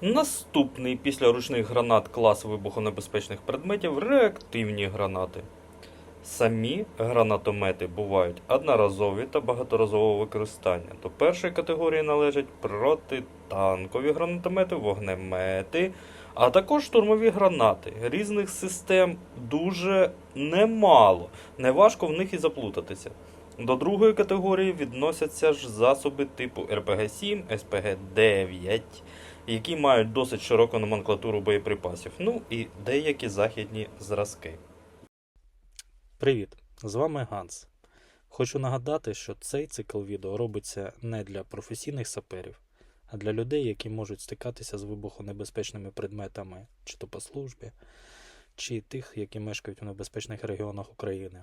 Наступний після ручних гранат клас вибухонебезпечних предметів реактивні гранати. Самі гранатомети бувають одноразові та багаторазового використання. До першої категорії належать протитанкові гранатомети, вогнемети, а також штурмові гранати. Різних систем дуже немало. Неважко в них і заплутатися. До другої категорії відносяться ж засоби типу РПГ-7, СПГ-9, які мають досить широку номенклатуру боєприпасів, ну і деякі західні зразки. Привіт! З вами Ганс. Хочу нагадати, що цей цикл відео робиться не для професійних саперів, а для людей, які можуть стикатися з вибухонебезпечними предметами, чи то по службі, чи тих, які мешкають у небезпечних регіонах України.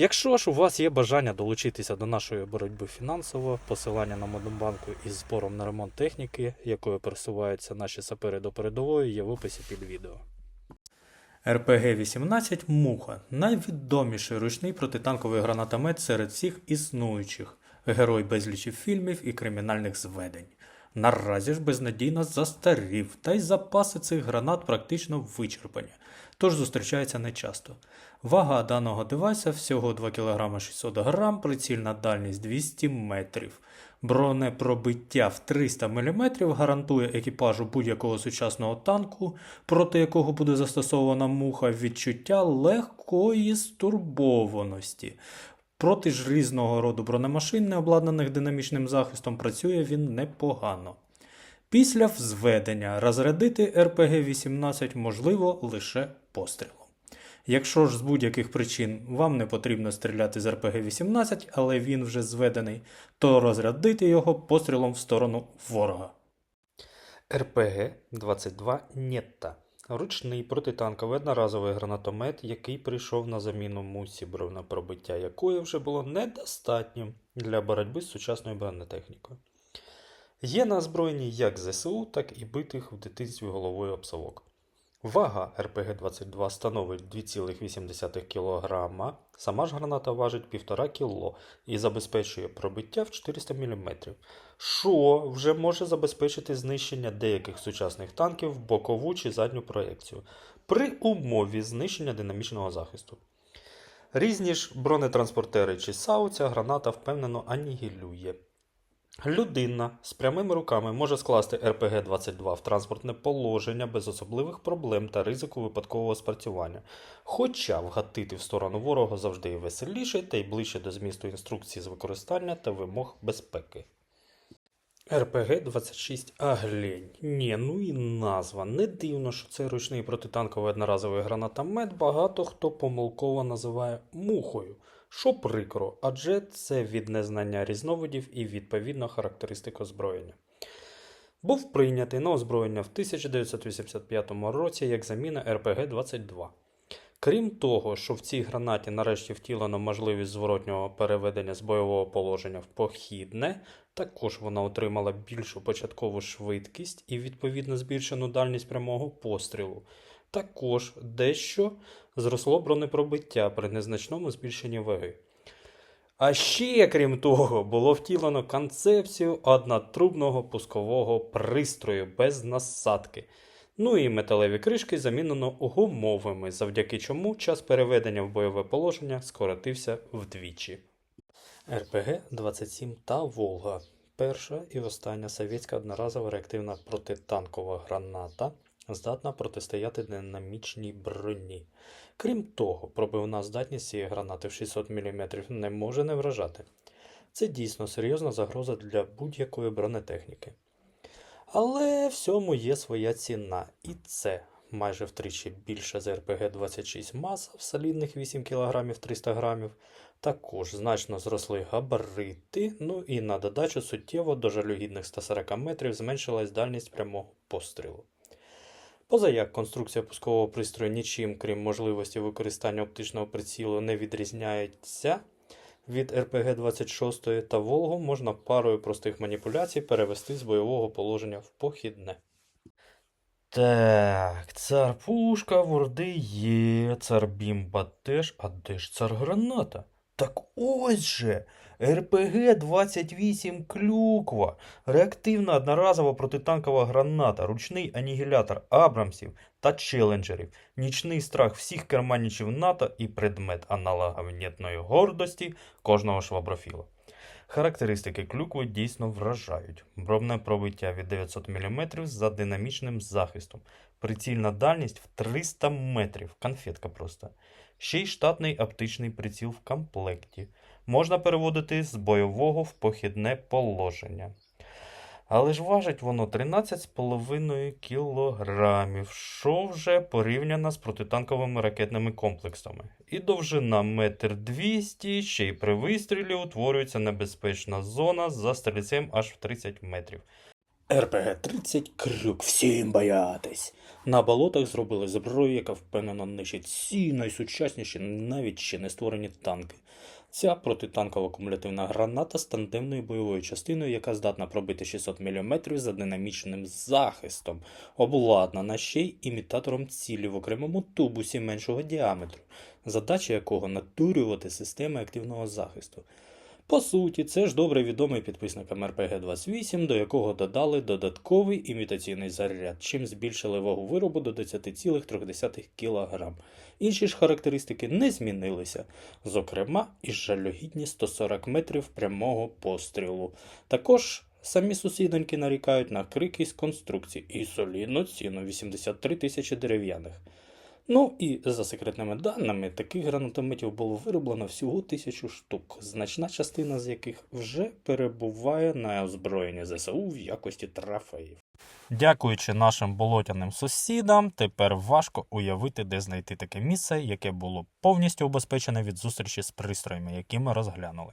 Якщо ж у вас є бажання долучитися до нашої боротьби фінансово, посилання на Модембанку із збором на ремонт техніки, якою пересуваються наші сапери до передової, є в описі під відео. РПГ-18 Муха найвідоміший ручний протитанковий гранатомет серед всіх існуючих, герой безлічі фільмів і кримінальних зведень. Наразі ж безнадійно застарів, та й запаси цих гранат практично вичерпані, тож зустрічається нечасто. Вага даного девайса всього 2 кг 600 г, прицільна дальність 200 метрів. Бронепробиття в 300 мм гарантує екіпажу будь-якого сучасного танку, проти якого буде застосована муха відчуття легкої стурбованості. Проти ж різного роду бронемашин, не обладнаних динамічним захистом, працює він непогано. Після взведення розрядити РПГ-18 можливо лише пострілом. Якщо ж з будь-яких причин вам не потрібно стріляти з РПГ-18, але він вже зведений, то розрядити його пострілом в сторону ворога. РПГ-22 Нєтта ручний протитанковий одноразовий гранатомет, який прийшов на заміну мусі, бронепробиття якої вже було недостатньо для боротьби з сучасною бронетехнікою. Є на озброєнні як ЗСУ, так і битих в дитинстві головою об совок. Вага РПГ-22 становить 2,8 кг, сама ж граната важить 1,5 кг і забезпечує пробиття в 400 мм, що вже може забезпечити знищення деяких сучасних танків в бокову чи задню проекцію при умові знищення динамічного захисту. Різні ж бронетранспортери чи САУ ця граната впевнено анігілює. Людина з прямими руками може скласти РПГ-22 в транспортне положення без особливих проблем та ризику випадкового спрацювання, хоча вгатити в сторону ворога завжди і веселіше та й ближче до змісту інструкції з використання та вимог безпеки. РПГ-26 Аглень. Ні, ну і назва. Не дивно, що цей ручний протитанковий одноразовий гранатомет багато хто помилково називає мухою. Що прикро, адже це від незнання різновидів і відповідно характеристик озброєння. Був прийнятий на озброєння в 1985 році як заміна РПГ-22. Крім того, що в цій гранаті нарешті втілено можливість зворотнього переведення з бойового положення в похідне, також вона отримала більшу початкову швидкість і відповідно збільшену дальність прямого пострілу. Також дещо зросло бронепробиття при незначному збільшенні ваги. А ще, крім того, було втілено концепцію однотрубного пускового пристрою без насадки. Ну і металеві кришки замінено гумовими, завдяки чому час переведення в бойове положення скоротився вдвічі. РПГ-27 та Волга. Перша і остання совєтська одноразова реактивна протитанкова граната здатна протистояти динамічній броні. Крім того, пробивна здатність цієї гранати в 600 мм не може не вражати. Це дійсно серйозна загроза для будь-якої бронетехніки. Але всьому є своя ціна, і це майже втричі більше за РПГ-26 маса в солідних 8 кг 300 г. Також значно зросли габарити, ну і на додачу суттєво до жалюгідних 140 метрів зменшилась дальність прямого пострілу. Позаяк конструкція пускового пристрою нічим, крім можливості використання оптичного прицілу, не відрізняється від РПГ-26 та Волгу можна парою простих маніпуляцій перевести з бойового положення в похідне. Так, цар пушка, ворди є, цар бімба теж, а де ж цар граната? Так ось же! РПГ-28 Клюква, реактивна одноразова протитанкова граната, ручний анігілятор Абрамсів та челенджерів, нічний страх всіх керманічів НАТО і предмет аналога внятної гордості кожного шваброфіла. Характеристики клюкви дійсно вражають. Бробне пробиття від 900 мм за динамічним захистом. Прицільна дальність в 300 метрів. Конфетка просто. Ще й штатний оптичний приціл в комплекті. Можна переводити з бойового в похідне положення. Але ж важить воно 13,5 кілограмів, що вже порівняно з протитанковими ракетними комплексами. І довжина метр 200, ще й при вистрілі утворюється небезпечна зона за стрільцем аж в 30 метрів. РПГ-30 крюк, всім боятись. На болотах зробили зброю, яка впевнено нищить всі найсучасніші, навіть ще не створені танки. Ця протитанкова кумулятивна граната з тандемною бойовою частиною, яка здатна пробити 600 мм за динамічним захистом, обладнана ще й імітатором цілі в окремому тубусі меншого діаметру, задача якого натурювати системи активного захисту. По суті, це ж добре відомий підписникам РПГ-28, до якого додали додатковий імітаційний заряд, чим збільшили вагу виробу до 10,3 кг. Інші ж характеристики не змінилися, зокрема і жалюгідні 140 метрів прямого пострілу. Також самі сусідоньки нарікають на крикість конструкції і солідну ціну 83 тисячі дерев'яних. Ну і за секретними даними, таких гранатометів було вироблено всього тисячу штук, значна частина з яких вже перебуває на озброєнні ЗСУ в якості трофеїв. Дякуючи нашим болотяним сусідам, тепер важко уявити, де знайти таке місце, яке було повністю убезпечене від зустрічі з пристроями, які ми розглянули.